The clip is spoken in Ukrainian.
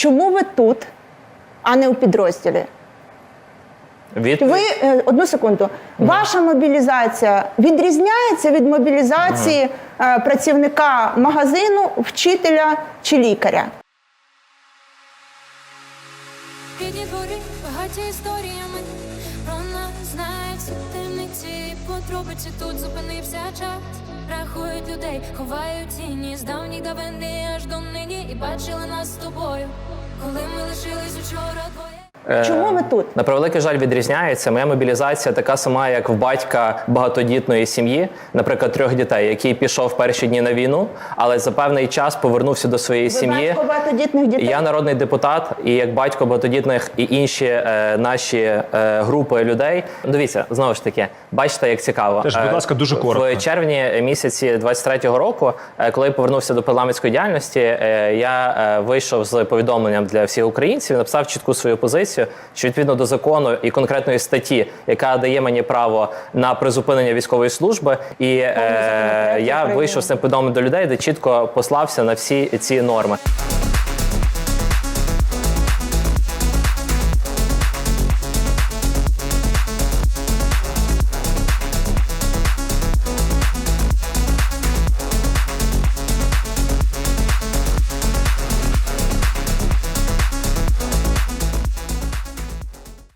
чому ви тут, а не у підрозділі? Від Ви е, одну секунду. Ваша мобілізація відрізняється від мобілізації е, працівника магазину, вчителя чи лікаря? Рідні двори багаті історіями про нас знають темниці і подробиці тут зупинився час. Рахують людей, ховають тіні з давніх давини аж до нині і бачили нас з тобою, коли ми лишились учора двоє. Е, Чому ви тут? На превеликий жаль відрізняється. Моя мобілізація така сама, як в батька багатодітної сім'ї, наприклад, трьох дітей, який пішов в перші дні на війну, але за певний час повернувся до своєї Ви сім'ї. батько багатодітних дітей. Я народний депутат, і як батько багатодітних і інші е, наші е, групи людей. Дивіться, знову ж таки, бачите, як цікаво. Теж, будь Е, ласка, дуже коротко. В червні місяці 23-го року, е, коли я повернувся до парламентської діяльності, я вийшов з повідомленням для всіх українців, написав чітку свою позицію, що відповідно до закону і конкретної статті, яка дає мені право на призупинення військової служби, і е, я вийшов з цим повідомленням до людей, де чітко послався на всі ці норми.